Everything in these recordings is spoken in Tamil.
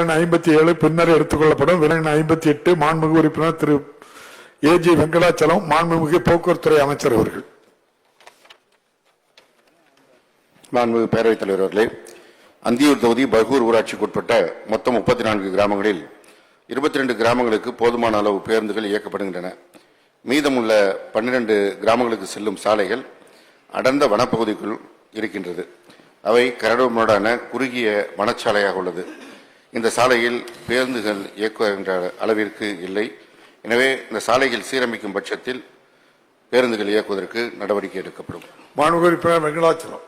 எண் ஐம்பத்தி ஏழு பின்னர் எடுத்துக்கொள்ளப்படும். விலை எண் ஐம்பத்தி எட்டு மாண்புமிகு உறுப்பினர் திரு ஏ ஜி வெங்கடாச்சலம் மாண்புமிகு போக்குவரத்துறை அமைச்சர் அவர்கள். மாண்புமிகு பேரவைத் தலைவர் அவர்களே அந்தியூர் தொகுதி பகூர் ஊராட்சிக்கு உட்பட்ட மொத்தம் முப்பத்தி நான்கு கிராமங்களில் இருபத்தி ரெண்டு கிராமங்களுக்கு போதுமான அளவு பேருந்துகள் இயக்கப்படுகின்றன. மீதமுள்ள பன்னிரண்டு கிராமங்களுக்கு செல்லும் சாலைகள் அடர்ந்த வனப்பகுதிக்குள் இருக்கின்றது. அவை கரடுமுரடான குறுகிய வனச்சாலையாக உள்ளது. இந்த சாலையில் பேருந்துகள் இயக்குகின்ற அளவிற்கு இல்லை. எனவே இந்த சாலைகள் சீரமைக்கும் பட்சத்தில் பேருந்துகள் இயக்குவதற்கு நடவடிக்கை எடுக்கப்படும். மாண்புமிகு வெங்கடாச்சலம்.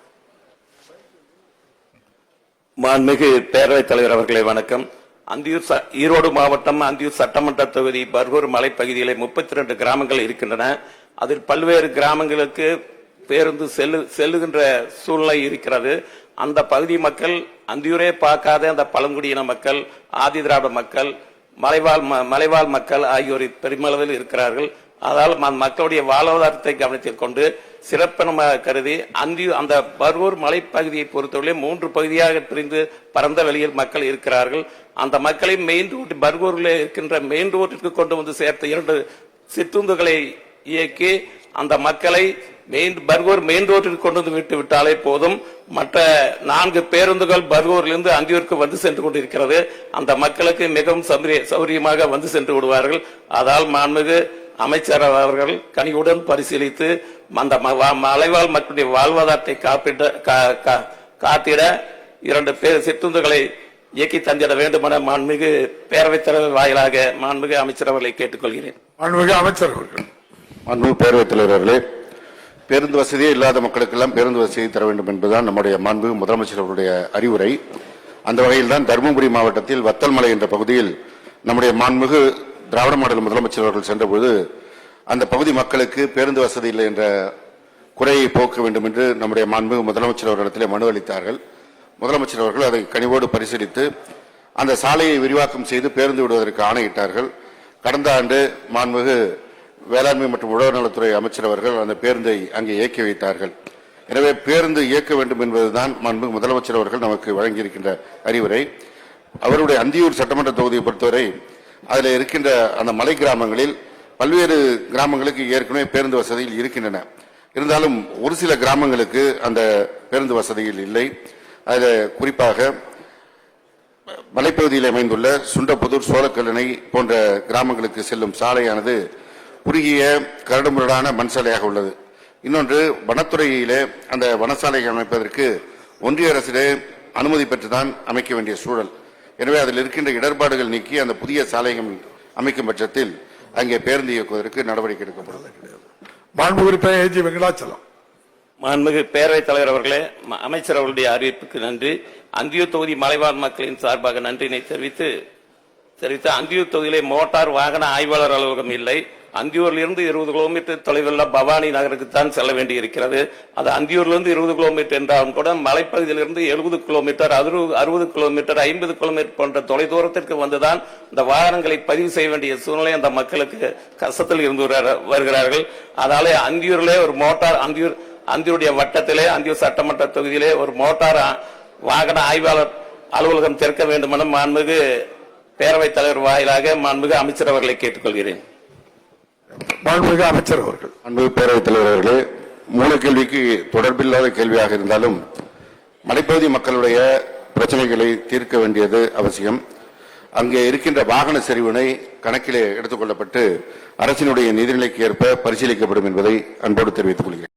மாண்புமிகு பேரவைத் தலைவர் அவர்களே வணக்கம். அந்தியூர் ச- ஈரோடு மாவட்டம் அந்தியூர் சட்டமன்ற தொகுதி பர்கூர் மலைப்பகுதியிலே முப்பத்தி ரெண்டு கிராமங்கள் இருக்கின்றன. அதில் பல்வேறு கிராமங்களுக்கு பேருந்து செல்லு செல்லுகின்ற சூழ்நிலை இருக்கிறது. அந்த பகுதி மக்கள் அந்தியூரே பார்க்காத அந்த பழங்குடியின மக்கள் ஆதி திராவிட மக்கள் மலைவாழ் ம- மலைவாழ் மக்கள் ஆகியோர் பெருமளவில் இருக்கிறார்கள். அதால் ம- மக்களுடைய வாழ்வாதாரத்தை கவனத்தில் கொண்டு சிறப்பினமாக கருதி அந்தி அந்த பர்வூர் மலைப்பகுதியை பொறுத்தவரை மூன்று பகுதியாக பிரிந்து பரந்த வெளியில் மக்கள் இருக்கிறார்கள். அந்த மக்களை மெயின் ரோட் பர்கூரில் இருக்கின்ற மெயின் ரோட்டிற்கு கொண்டு வந்து சேர்த்த இரண்டு சிற்றுந்துகளை இயக்கி அந்த மக்களை மெயின் பர்கூர் மெயின் ரோட்டிற்கு கொண்டு வந்து விட்டு விட்டாலே போதும். மற்ற நான்கு பேருந்துகள் பர்கூரிலிருந்து அந்தியூருக்கு வந்து சென்று கொண்டிருக்கிறது. அந்த மக்களுக்கு மிகவும் சௌரிய- சௌரியமாக வந்து சென்று விடுவார்கள். அதால் மாண்புமிகு அமைச்சர் அவர்கள் கனிவுடன் பரிசீலித்து அந்த மலைவாழ் மக்களுடைய வாழ்வாதாரத்தை காப்பிட கா- கா- காத்திட இரண்டு பேர் சிற்றுந்துகளை இயக்கி தந்திட வேண்டும் என மாண்புமிகு பேரவைத் தலைவர் வாயிலாக மாண்புமிகு அமைச்சர் அவர்களை கேட்டுக்கொள்கிறேன். மாண்புமிகு அமைச்சர் அவர்கள். மாண்புமிகு பேரவைத் தலைவர் அவர்களே பேருந்து வசதியே இல்லாத மக்களுக்கெல்லாம் பேருந்து வசதி தர வேண்டும் என்பதுதான் நம்முடைய மாண்பு முதலமைச்சர் அவருடைய அறிவுரை. அந்த வகையில் தான் தருமபுரி மாவட்டத்தில் வத்தல்மலை என்ற பகுதியில் நம்முடைய மாண்புமிகு திராவிட மாடல் முதலமைச்சர் அவர்கள் சென்றபோது அந்த பகுதி மக்களுக்கு பேருந்து வசதி இல்லை என்ற குறையை போக்க வேண்டும் என்று நம்முடைய மாண்புமிகு முதலமைச்சர் அவர்களிடத்திலே மனு அளித்தார்கள். முதலமைச்சர் அவர்கள் அதை கனிவோடு பரிசீலித்து அந்த சாலையை விரிவாக்கம் செய்து பேருந்து விடுவதற்கு ஆணையிட்டார்கள். கடந்த ஆண்டு மாண்புமிகு வேளாண்மை மற்றும் உழவு நலத்துறை அமைச்சர் அவர்கள் அந்த பேருந்தை அங்கே இயக்கி வைத்தார்கள். எனவே பேருந்து இயக்க வேண்டும் என்பதுதான் மாண்புமிகு முதலமைச்சர் அவர்கள் நமக்கு வழங்கியிருக்கின்ற அறிவுரை. அவருடைய அந்தியூர் சட்டமன்ற தொகுதியை பொறுத்தவரை அதில் இருக்கின்ற அந்த மலை கிராமங்களில் பல்வேறு கிராமங்களுக்கு ஏற்கனவே பேருந்து வசதிகள் இருக்கின்றன. இருந்தாலும் ஒரு சில கிராமங்களுக்கு அந்த பேருந்து வசதிகள் இல்லை. அதில் குறிப்பாக மலைப்பகுதியில் அமைந்துள்ள சுண்டப்புதூர் சோழக்கல்லணை போன்ற கிராமங்களுக்கு செல்லும் சாலையானது குறுகிய கரடுமுரடான மண் சாலையாக உள்ளது. இன்னொன்று வனத்துறையிலே அந்த வனசாலை அமைப்பதற்கு ஒன்றிய அரசிலே அனுமதி பெற்றுதான் அமைக்க வேண்டிய சூழல். எனவே அதில் இருக்கின்ற இடர்பாடுகள் நீக்கி அந்த புதிய சாலைகள் அமைக்கும் பட்சத்தில் அங்கே பேருந்து இயக்குவதற்கு நடவடிக்கை எடுக்கப்படும். மாண்புமிகு வெங்கடாச்சலம். மாண்புமிகு பேரவைத் தலைவர் அவர்களே அமைச்சர் அவர்களுடைய அறிவிப்புக்கு நன்றி. அந்தியூர் தொகுதி மலைவாழ் மக்களின் சார்பாக நன்றினை தெரிவித்து தெரிவித்து அந்தியூர் தொகுதியிலே மோட்டார் வாகன ஆய்வாளர் அலுவலகம் இல்லை. அந்தியூரிலிருந்து இருபது கிலோமீட்டர் தொலைவில் பவானி நகருக்கு தான் செல்ல வேண்டி இருக்கிறது அது அந்தியூரிலிருந்து இருபது கிலோமீட்டர் என்றாலும் கூட மலைப்பகுதியிலிருந்து எழுபது கிலோமீட்டர் அறுபது அறுபது கிலோமீட்டர் ஐம்பது கிலோமீட்டர் போன்ற தொலைதூரத்திற்கு வந்துதான் இந்த வாகனங்களை பதிவு செய்ய வேண்டிய சூழ்நிலை அந்த மக்களுக்கு கஷ்டத்தில் இருந்து வருகிறார்கள். அதனாலே அந்தியூரிலே ஒரு மோட்டார் அந்தியூர் அந்தியூருடைய வட்டத்திலே அந்தியூர் சட்டமன்ற தொகுதியிலே ஒரு மோட்டார் வாகன ஆய்வாளர் அலுவலகம் திறக்க வேண்டும் என மாண்புமிகு பேரவைத் தலைவர் வாயிலாக மாண்புமிகு அமைச்சர் அவர்களை கேட்டுக்கொள்கிறேன். மாண்புமிகு அமைச்சர் அவர்கள். அன்பு பேரவைத் தலைவர் அவர்களே மூல கேள்விக்கு தொடர்பில்லாத கேள்வியாக இருந்தாலும் மலைப்பகுதி மக்களுடைய பிரச்சனைகளை தீர்க்க வேண்டியது அவசியம். அங்கே இருக்கின்ற வாகன செறிவினை கணக்கிலே எடுத்துக்கொள்ளப்பட்டு அரசினுடைய நிதிநிலைக்கு ஏற்ப பரிசீலிக்கப்படும் என்பதை அன்போடு தெரிவித்துக் கொள்கிறேன்.